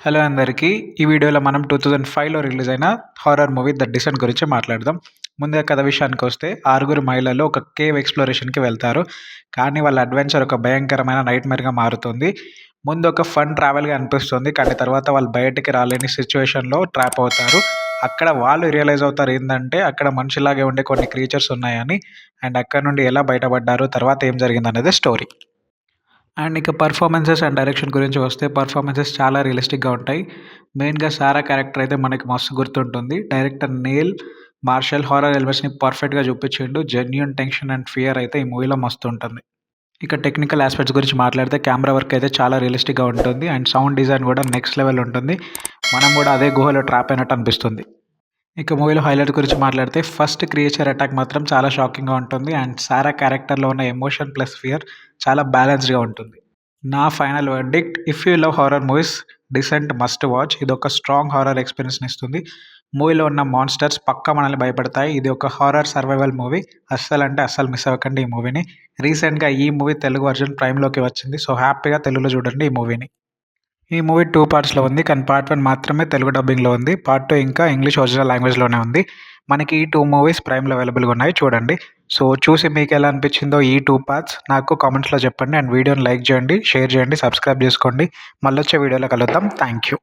Hello అందరికీ. ఈ వీడియోలో మనం టూ థౌజండ్ ఫైవ్లో రిలీజ్ అయిన హారర్ మూవీ ద డిసెంట్ గురించి మాట్లాడదాం. ముందుగా కథ విషయానికి వస్తే ఆరుగురు మహిళలు ఒక కేవ్ ఎక్స్ప్లోరేషన్కి వెళ్తారు. కానీ వాళ్ళ అడ్వెంచర్ ఒక భయంకరమైన నైట్ మేర్గా మారుతుంది. ముందు ఒక ఫన్ ట్రావెల్గా అనిపిస్తుంది. కానీ తర్వాత వాళ్ళు బయటికి రాలేని సిచ్యువేషన్లో ట్రాప్ అవుతారు. అక్కడ వాళ్ళు రియలైజ్ అవుతారు ఏంటంటే అక్కడ మనిషిలాగే ఉండే కొన్ని క్రీచర్స్ ఉన్నాయని. అండ్ అక్కడ నుండి ఎలా బయటపడ్డారు తర్వాత ఏం జరిగింది అనేది స్టోరీ అండ్ ఇక పర్ఫార్మెన్సెస్ అండ్ డైరెక్షన్ గురించి వస్తే పర్ఫార్మెన్సెస్ చాలా రియలిస్టిక్గా ఉంటాయి. మెయిన్గా సారా క్యారెక్టర్ అయితే మనకి మస్తు గుర్తుంటుంది. డైరెక్టర్ నేల్ మార్షల్ హారర్ ఎలిమెంట్స్ని పర్ఫెక్ట్గా చూపించిండు. జెన్యున్ టెన్షన్ అండ్ ఫియర్ అయితే ఈ మూవీలో మస్తు ఉంటుంది. ఇక టెక్నికల్ ఆస్పెక్ట్స్ గురించి మాట్లాడితే కెమెరా వర్క్ అయితే చాలా రియలిస్టిక్గా ఉంటుంది. అండ్ సౌండ్ డిజైన్ కూడా నెక్స్ట్ లెవెల్ ఉంటుంది. మనం కూడా అదే గుహలో ట్రాప్ అయినట్టు అనిపిస్తుంది. ఇక మూవీలో హైలైట్ గురించి మాట్లాడితే ఫస్ట్ క్రియేచర్ అటాక్ మాత్రం చాలా షాకింగ్గా ఉంటుంది. అండ్ సారా క్యారెక్టర్లో ఉన్న ఎమోషన్ ప్లస్ ఫియర్ చాలా బ్యాలెన్స్డ్గా ఉంటుంది. నా final verdict if you love horror movies descent must watch ఇది ఒక స్ట్రాంగ్ హారర్ ఎక్స్పీరియన్స్ని ఇస్తుంది. మూవీలో ఉన్న మాన్స్టర్స్ పక్క మనల్ని భయపడతాయి. ఇది ఒక హారర్ సర్వైవల్ మూవీ అస్సలు అంటే అస్సలు మిస్ అవ్వకండి ఈ మూవీని. రీసెంట్గా ఈ మూవీ తెలుగు వర్జన్ ప్రైమ్లోకి వచ్చింది. సో హ్యాపీగా తెలుగులో చూడండి ఈ మూవీని. ఈ మూవీ టూ పార్ట్స్లో ఉంది. కానీ పార్ట్ వన్ మాత్రమే తెలుగు డబ్బింగ్లో ఉంది. పార్ట్ టూ ఇంకా ఇంగ్లీష్ ఒరిజినల్ లాంగ్వేజ్లోనే ఉంది. మనకి ఈ టూ మూవీస్ ప్రైమ్లో అవైలబుల్గా ఉన్నాయి. చూడండి. సో చూసి మీకు ఎలా అనిపించిందో ఈ టూ పార్ట్స్ నాకు కామెంట్స్లో చెప్పండి. అండ్ వీడియోని లైక్ చేయండి షేర్ చేయండి సబ్స్క్రైబ్ చేసుకోండి. మళ్ళీ వచ్చే వీడియోలో కలుద్దాం. Thank you